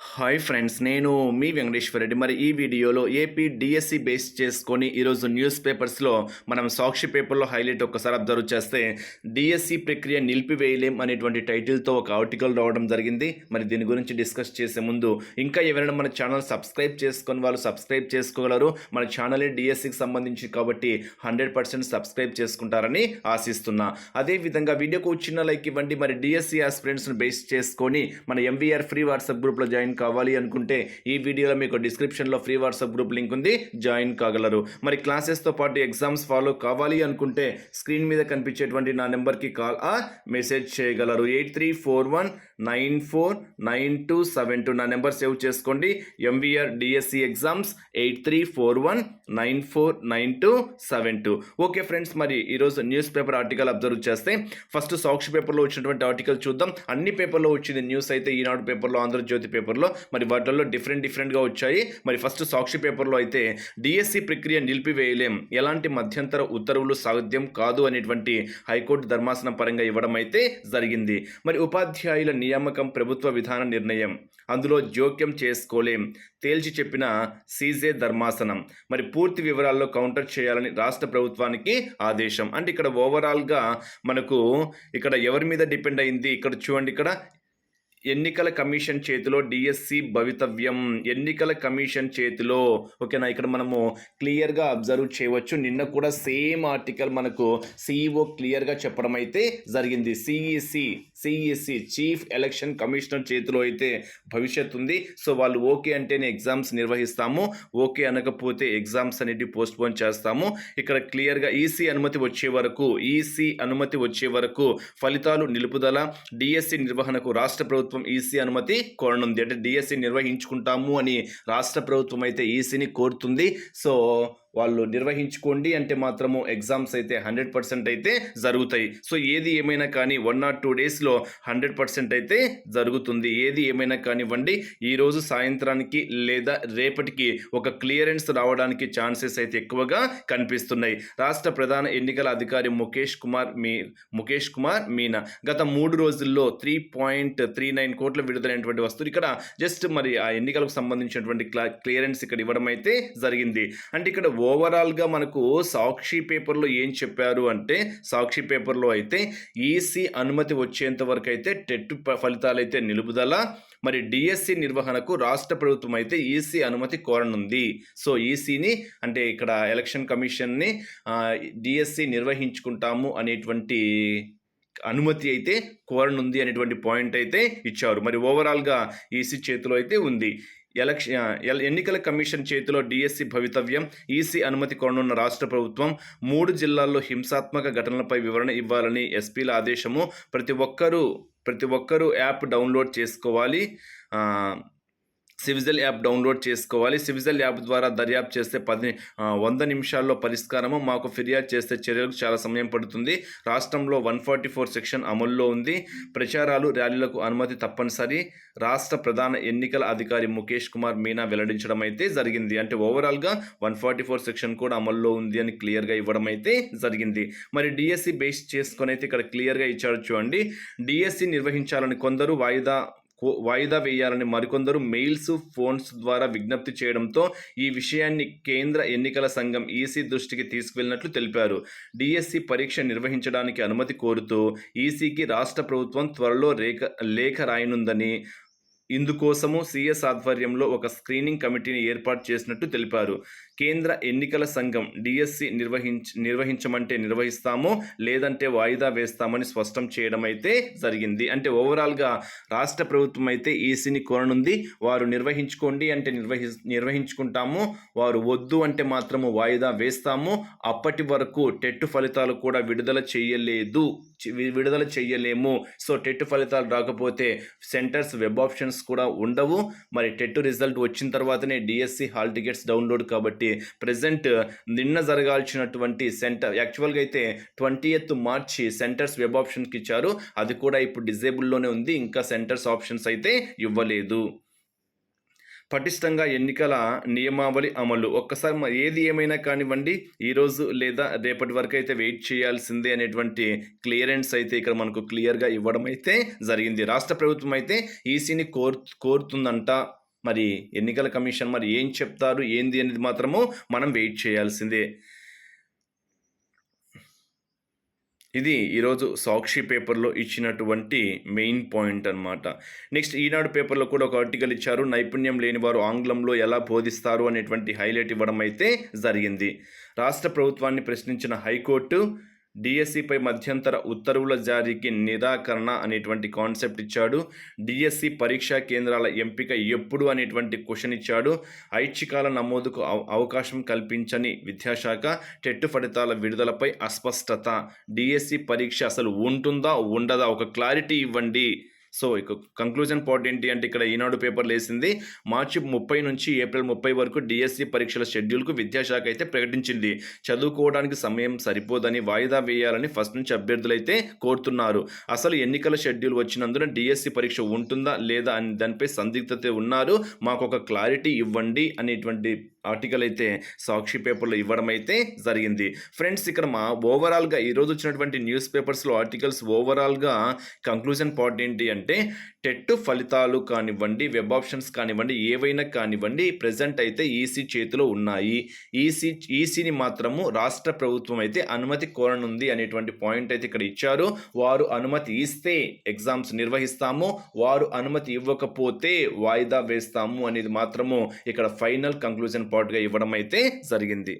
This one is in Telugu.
హాయ్ ఫ్రెండ్స్ నేను మీ వెంకటేశ్వర రెడ్డి. మరి ఈ వీడియోలో ఏపీ డిఎస్సి బేస్ చేసుకొని ఈరోజు న్యూస్ పేపర్స్లో మనం సాక్షి పేపర్లో హైలైట్ ఒక్కసారి అబ్జర్వ్ చేస్తే డిఎస్సి ప్రక్రియ నిలిపివేయలేం అనేటువంటి టైటిల్తో ఒక ఆర్టికల్ రావడం జరిగింది. మరి దీని గురించి డిస్కస్ చేసే ముందు ఇంకా ఎవరైనా మన ఛానల్ సబ్స్క్రైబ్ చేసుకొని వాళ్ళు సబ్స్క్రైబ్ చేసుకోగలరు. మన ఛానలే డిఎస్సికి సంబంధించి కాబట్టి హండ్రెడ్ పర్సెంట్ సబ్స్క్రైబ్ చేసుకుంటారని ఆశిస్తున్నా. అదేవిధంగా వీడియోకు చిన్న లైక్ ఇవ్వండి. మరి డిఎస్సి ఆస్పిరెంట్స్ను బేస్ చేసుకొని మన ఎంవీఆర్ ఫ్రీ వాట్సాప్ గ్రూప్లో జాయిన్ కావాలి అనుకుంటే ఈ వీడియోలో మీకు డిస్క్రిప్షన్లో ఫ్రీ వాట్సాప్ గ్రూప్ లింక్ ఉంది. జాయిన్ కాగలరు. మరి క్లాసెస్తో పాటు ఎగ్జామ్స్ ఫాలో కావాలి అనుకుంటే స్క్రీన్ మీద కనిపించేటువంటి నా నెంబర్కి కాల్ ఆ మెసేజ్ చేయగలరు. Eight three four one nine four nine two seven two నా నెంబర్ సేవ్ చేసుకోండి. MVR DSC exams eight three four one nine four nine two seven two. Okay friends మరి ఈరోజు న్యూస్ పేపర్ ఆర్టికల్ అబ్జర్వ్ చేస్తే ఫస్ట్ సాక్షి పేపర్లో వచ్చినటువంటి ఆర్టికల్ చూద్దాం. అన్ని పేపర్లో వచ్చింది న్యూస్ అయితే ఈనాడు పేపర్లో ఆంధ్రజ్యోతి పేపర్లో మరి వాటిల్లో డిఫరెంట్ డిఫరెంట్గా వచ్చాయి. మరి ఫస్ట్ సాక్షి పేపర్లో అయితే డిఎస్సి ప్రక్రియ నిలిపివేయలేం. ఎలాంటి మధ్యంతర ఉత్తర్వులు సాధ్యం కాదు అనేటువంటి హైకోర్టు ధర్మాసనం పరంగా ఇవ్వడం అయితే జరిగింది. మరి ఉపాధ్యాయుల నియామకం ప్రభుత్వ విధాన నిర్ణయం. అందులో జోక్యం చేసుకోలేం. తేల్చి చెప్పిన సీజే ధర్మాసనం. మరి పూర్తి వివరాల్లో కౌంటర్ చేయాలని రాష్ట్ర ప్రభుత్వానికి ఆదేశం. అంటే ఇక్కడ ఓవరాల్గా మనకు ఇక్కడ ఎవరి మీద డిపెండ్ అయింది? ఇక్కడ చూడండి ఇక్కడ ఎన్నికల కమిషన్ చేతిలో డిఎస్సి భవితవ్యం ఎన్నికల కమిషన్ చేతిలో ఓకేనా ఇక్కడ మనము క్లియర్గా అబ్జర్వ్ చేయవచ్చు. నిన్న కూడా సేమ్ ఆర్టికల్ మనకు సిఇఓ క్లియర్గా చెప్పడం అయితే జరిగింది. CEC CEC chief election commissioner చేతిలో అయితే భవిష్యత్ ఉంది. సో వాళ్ళు ఓకే అంటేనే ఎగ్జామ్స్ నిర్వహిస్తాము. ఓకే అనకపోతే ఎగ్జామ్స్ అనేది పోస్ట్పోన్ చేస్తాము. ఇక్కడ క్లియర్గా ఈసీ అనుమతి వచ్చే వరకు ఈసీ అనుమతి వచ్చే వరకు ఫలితాలు నిలుపుదల డిఎస్సి నిర్వహణకు రాష్ట్ర ప్రభుత్వం ప్రభుత్వం ఈసీ అనుమతి కోరనుంది. అంటే డిఎస్సి నిర్వహించుకుంటాము అని రాష్ట్ర ప్రభుత్వం అయితే ఈసీని కోరుతుంది. సో వాళ్ళు నిర్వహించుకోండి అంటే మాత్రము ఎగ్జామ్స్ అయితే హండ్రెడ్ పర్సెంట్ అయితే జరుగుతాయి. సో ఏది ఏమైనా కానీ వన్ ఆర్ టూ డేస్లో హండ్రెడ్ పర్సెంట్ అయితే జరుగుతుంది. ఏది ఏమైనా కానివ్వండి ఈరోజు సాయంత్రానికి లేదా రేపటికి ఒక క్లియరెన్స్ రావడానికి ఛాన్సెస్ అయితే ఎక్కువగా కనిపిస్తున్నాయి. రాష్ట్ర ప్రధాన ఎన్నికల అధికారి ముఖేష్ కుమార్ మీ ముఖేష్ కుమార్ మీనా గత మూడు రోజుల్లో త్రీ పాయింట్ త్రీ నైన్ కోట్ల విడుదలైనటువంటి వస్తువులు ఇక్కడ జస్ట్ మరి ఆ ఎన్నికలకు సంబంధించినటువంటి క్లియరెన్స్ ఇక్కడ ఇవ్వడం అయితే జరిగింది. అంటే ఇక్కడ ఓవరాల్గా మనకు సాక్షి పేపర్లో ఏం చెప్పారు అంటే సాక్షి పేపర్లో అయితే ఈసీ అనుమతి వచ్చేంత వరకు అయితే టెట్ ఫలితాలు అయితే నిలుపుదల. మరి డిఎస్సి నిర్వహణకు రాష్ట్ర ప్రభుత్వం అయితే ఈసీ అనుమతి కోరనుంది. సో ఈసీని అంటే ఇక్కడ ఎలక్షన్ కమిషన్ని డిఎస్సి నిర్వహించుకుంటాము అనేటువంటి అనుమతి అయితే కోరనుంది అనేటువంటి పాయింట్ అయితే ఇచ్చారు. మరి ఓవరాల్గా ఈసీ చేతిలో అయితే ఉంది. ఎలక్షన్ ఎల్- ఎన్నికల కమిషన్ చేతిలో డిఎస్సి భవితవ్యం ఈసీ అనుమతి కోరనున్న రాష్ట్ర ప్రభుత్వం మూడు జిల్లాల్లో హింసాత్మక ఘటనలపై వివరణ ఇవ్వాలని ఎస్పీల ఆదేశము. ప్రతి ఒక్కరూ ప్రతి ఒక్కరూ యాప్ డౌన్లోడ్ చేసుకోవాలి. సివిజల్ యాప్ డౌన్లోడ్ చేసుకోవాలి. సివిజల్ యాప్ ద్వారా దర్యాప్తు చేస్తే పది వంద నిమిషాల్లో పరిష్కారము. మాకు ఫిర్యాదు చేస్తే చర్యలకు చాలా సమయం పడుతుంది. రాష్ట్రంలో వన్ ఫార్టీ ఫోర్ సెక్షన్ అమల్లో ఉంది. ప్రచారాలు ర్యాలీలకు అనుమతి తప్పనిసరి. రాష్ట్ర ప్రధాన ఎన్నికల అధికారి ముఖేష్ కుమార్ మీనా వెల్లడించడం అయితే జరిగింది. అంటే ఓవరాల్గా వన్ ఫార్టీ ఫోర్ సెక్షన్ కూడా అమల్లో ఉంది అని క్లియర్గా ఇవ్వడం అయితే జరిగింది. మరి డిఎస్సి బేస్ చేసుకొని అయితే ఇక్కడ క్లియర్గా ఇచ్చారు చూడండి. డిఎస్సి నిర్వహించాలని కొందరు వాయిదా వాయిదా వేయాలని మరికొందరు మెయిల్స్ ఫోన్స్ ద్వారా విజ్ఞప్తి చేయడంతో ఈ విషయాన్ని కేంద్ర ఎన్నికల సంఘం ఈసీ దృష్టికి తీసుకువెళ్ళినట్లు తెలిపారు. డిఎస్సి పరీక్ష నిర్వహించడానికి అనుమతి కోరుతూ ఈసీకి రాష్ట్ర ప్రభుత్వం త్వరలో రేఖ లేఖ రాయనుందని ఇందుకోసము సీఎస్ ఆధ్వర్యంలో ఒక స్క్రీనింగ్ కమిటీని ఏర్పాటు చేసినట్టు తెలిపారు. కేంద్ర ఎన్నికల సంఘం డిఎస్సి నిర్వహించ నిర్వహించమంటే నిర్వహిస్తాము లేదంటే వాయిదా వేస్తామని స్పష్టం చేయడం అయితే జరిగింది. అంటే ఓవరాల్గా రాష్ట్ర ప్రభుత్వం అయితే ఈసీని కోరనుంది. వారు నిర్వహించుకోండి అంటే నిర్వహి నిర్వహించుకుంటాము. వారు వద్దు అంటే మాత్రము వాయిదా వేస్తాము. అప్పటి వరకు టెట్ ఫలితాలు కూడా విడుదల చేయలేదు. విడుదల చేయలేము. సో టెట్ ఫలితాలు రాకపోతే సెంటర్స్ వెబ్ ఆప్షన్స్ కూడా ఉండవు. మరి టెట్ రిజల్ట్ వచ్చిన తర్వాతనే డిఎస్సి హాల్ టికెట్స్ డౌన్లోడ్ కాబట్టి ప్రజెంట్ uh, నిన్న జరగాల్సినటువంటి సెంటర్ యాక్చువల్గా అయితే ట్వంటీ ఎత్ మార్చి సెంటర్స్ వెబ్ ఆప్షన్కి ఇచ్చారు. అది కూడా ఇప్పుడు డిజేబుల్లోనే ఉంది. ఇంకా సెంటర్స్ ఆప్షన్స్ అయితే ఇవ్వలేదు. పటిష్టంగా ఎన్నికల నియమావళి అమలు. ఒక్కసారి ఏది ఏమైనా కానివ్వండి ఈరోజు లేదా రేపటి వరకు అయితే వెయిట్ చేయాల్సిందే అనేటువంటి క్లియరెన్స్ అయితే ఇక్కడ మనకు క్లియర్గా ఇవ్వడం అయితే జరిగింది. రాష్ట్ర ప్రభుత్వం అయితే ఈసీని కోర్ కోరుతుందంట. మరి ఎన్నికల కమిషన్ మరి ఏం చెప్తారు ఏంది అనేది మాత్రము మనం వెయిట్ చేయాల్సిందే. ఇది ఈరోజు సాక్షి పేపర్లో ఇచ్చినటువంటి మెయిన్ పాయింట్ అన్నమాట. నెక్స్ట్ ఈనాడు పేపర్లో కూడా ఒక ఆర్టికల్ ఇచ్చారు నైపుణ్యం లేని వారు ఆంగ్లంలో ఎలా బోధిస్తారు అనేటువంటి హైలైట్ ఇవ్వడం అయితే జరిగింది. రాష్ట్ర ప్రభుత్వాన్ని ప్రశ్నించిన హైకోర్టు డిఎస్సిపై మధ్యంతర ఉత్తర్వుల జారీకి నిరాకరణ అనేటువంటి కాన్సెప్ట్ ఇచ్చాడు. డిఎస్సి పరీక్షా కేంద్రాల ఎంపిక ఎప్పుడు అనేటువంటి క్వశ్చన్ ఇచ్చాడు. ఐచ్ఛికాల నమోదుకు అవ- అవకాశం కల్పించని విద్యాశాఖ టెట్టు ఫలితాల విడుదలపై అస్పష్టత. డిఎస్సి పరీక్ష అసలు ఉంటుందా? ఉండదా? ఒక క్లారిటీ ఇవ్వండి. సో ఇక కంక్లూజన్ పాయింట్ ఏంటి అంటే ఇక్కడ ఈనాడు పేపర్లు వేసింది మార్చి ముప్పై నుంచి ఏప్రిల్ ముప్పై వరకు డిఎస్సి పరీక్షల షెడ్యూల్కు విద్యాశాఖ అయితే ప్రకటించింది. చదువుకోవడానికి సమయం సరిపోదని వాయిదా వేయాలని ఫస్ట్ నుంచి అభ్యర్థులైతే కోరుతున్నారు. అసలు ఎన్నికల షెడ్యూల్ వచ్చినందున డిఎస్సి పరీక్ష ఉంటుందా లేదా అని దానిపై సందిగ్ధత ఉన్నారు. మాకు ఒక క్లారిటీ ఇవ్వండి అనేటువంటి ఆర్టికల్ అయితే సాక్షి పేపర్లో ఇవ్వడం అయితే జరిగింది. ఫ్రెండ్స్ ఇక్కడ మా ఓవరాల్గా ఈరోజు వచ్చినటువంటి న్యూస్ పేపర్స్లో ఆర్టికల్స్ ఓవరాల్గా కంక్లూజన్ పాయింట్ ఏంటి అంటే టెట్ ఫలితాలు కానివ్వండి వెబ్ ఆప్షన్స్ కానివ్వండి ఏవైనా కానివ్వండి ప్రజెంట్ అయితే ఈసీ చేతిలో ఉన్నాయి. ఈసీ ఈసీని మాత్రము రాష్ట్ర ప్రభుత్వం అయితే అనుమతి కోరనుంది అనేటువంటి పాయింట్ అయితే ఇక్కడ ఇచ్చారు. వారు అనుమతి ఇస్తే ఎగ్జామ్స్ నిర్వహిస్తాము. వారు అనుమతి ఇవ్వకపోతే వాయిదా వేస్తాము అనేది మాత్రము ఇక్కడ ఫైనల్ కంక్లూజన్ పాటుగా ఇవ్వడం అయితే జరిగింది.